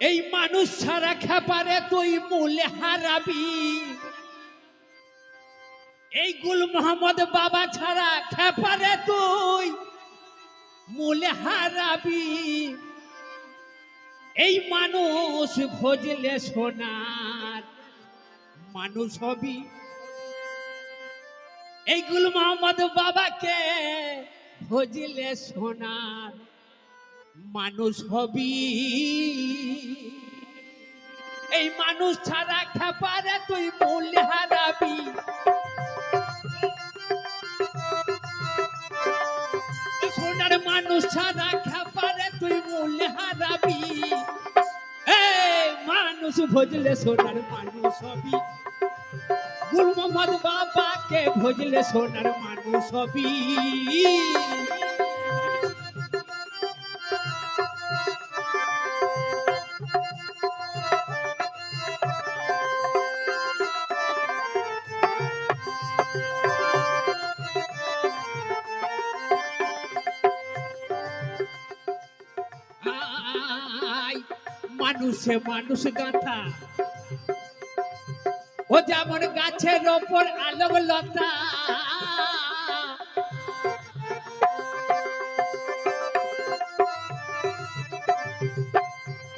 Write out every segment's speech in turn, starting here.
এই মানুষ ছাড়া খেপারে তুই মূলে হারাবি। এই গুল মোহাম্মদ বাবা ছাড়া খেপারে তুই মূলে হারাবি। এই মানুষ ভজলে সোনার মানুষ হবি। এই গুল মোহাম্মদ বাবাকে ভজলে সোনার মানুষ হবি। এই মানুষ ছাড়া খেপারে তুই মূল্য হারাবি। সোনার মানুষ ছাড়া খেপারে তুই মূল্য হারাবি। মানুষ ভজলে সোনার মানুষ হবি। গুল মোহাম্মদ বাবাকে ভজলে সোনার মানুষ হবি। মানুষে মানুষ গাথা। ও যেমন গাছের ওপর আলোক লতা,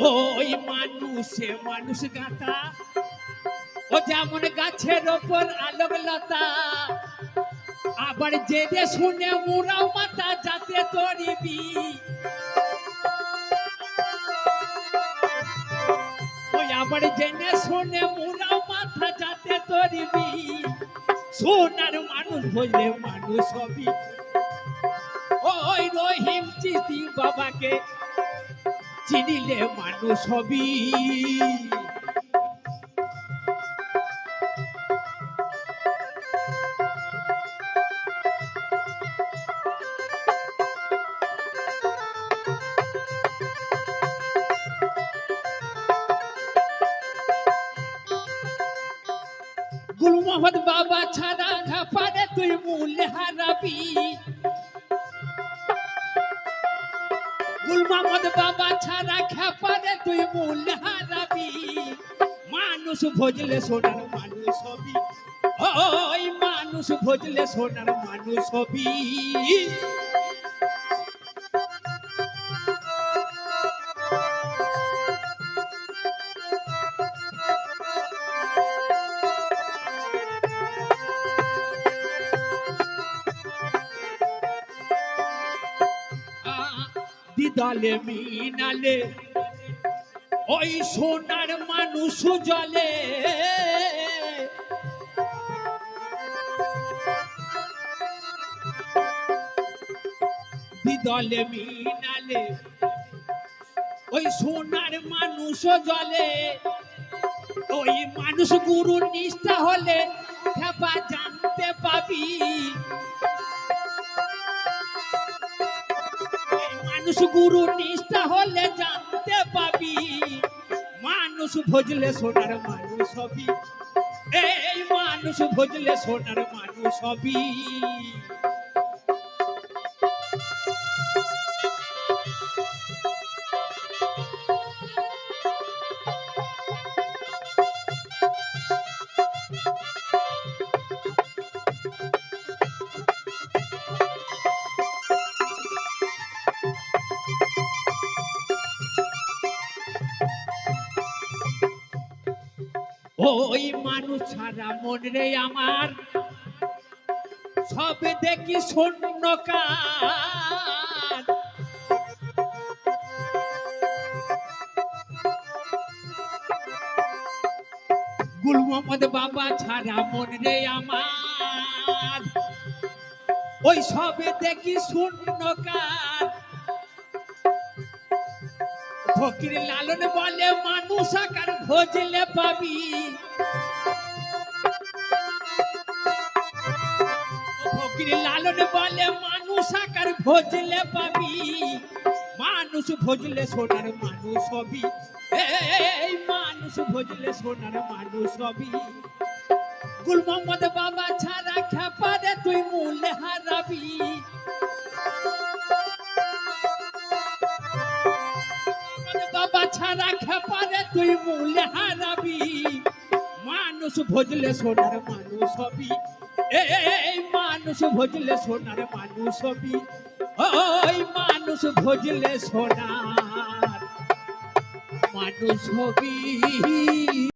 ওই মানুষে মানুষ গাথা। ও যেমন গাছের ওপর আলোক লতা, আবার জেনে শুনে মুরাও মাথা যাতে তরিবি আবার জেনে শুনে মুরা মাথা যাতে তরিবি সোনার মানুষ হইলে মানুষ হবি। ওই রহিম চিতি বাবাকে চিনিলে মানুষ হবি। গুল মোহাম্মদ বাবা ছাড়া ঘাপারে তুই মূল্য হারাবি। গুল মোহাম্মদ বাবা ছাড়া খেপারে তুই মূল্য হারাবি। মানুষ ভজলে সোনার মানুষ হবি। ওই মানুষ ভজলে সোনার মানুষ হবি। দিদালে মিনালে, ওই সোনার মানুষ জলে। দিদলে মিনালে, ওই সোনার মানুষ জলে। ওই মানুষ গুরু নিষ্ঠা হলে খেপা জানতে পাবি। মানুষ গুরু নিষ্ঠা হলে জানতে পাবি। মানুষ ভজলে সোনার মানুষ হবি। এই মানুষ ভজলে সোনার মানুষ হবি। ওই মানুষ ছাড়া মন রে আমার। সব দেখি শূন্য গুল মোহাম্মদ বাবা ছাড়া মন রে আমার। ওই সবে দেখি শূন্য কার ফকির লালন বলে, মানুষ আকার ভোজলে পাবি। ফকির লালন বলে, মানুষ আকার ভোজলে পাবি। মানুষ ভোজলে সোনার মানুষ হবি। এই মানুষ ভোজলে সোনার মানুষ হবি। গুল মোহাম্মদ বাবা ছাড়া খেপারে তুই মূল্য হারাবি। ছাড়া খেপারে তুই মূল হারাবি। মানুষ ভজলে সোনার মানুষ হবি। এই, মানুষ ভজলে সোনার মানুষ হবি। ওই মানুষ ভজলে সোনার মানুষ হবি।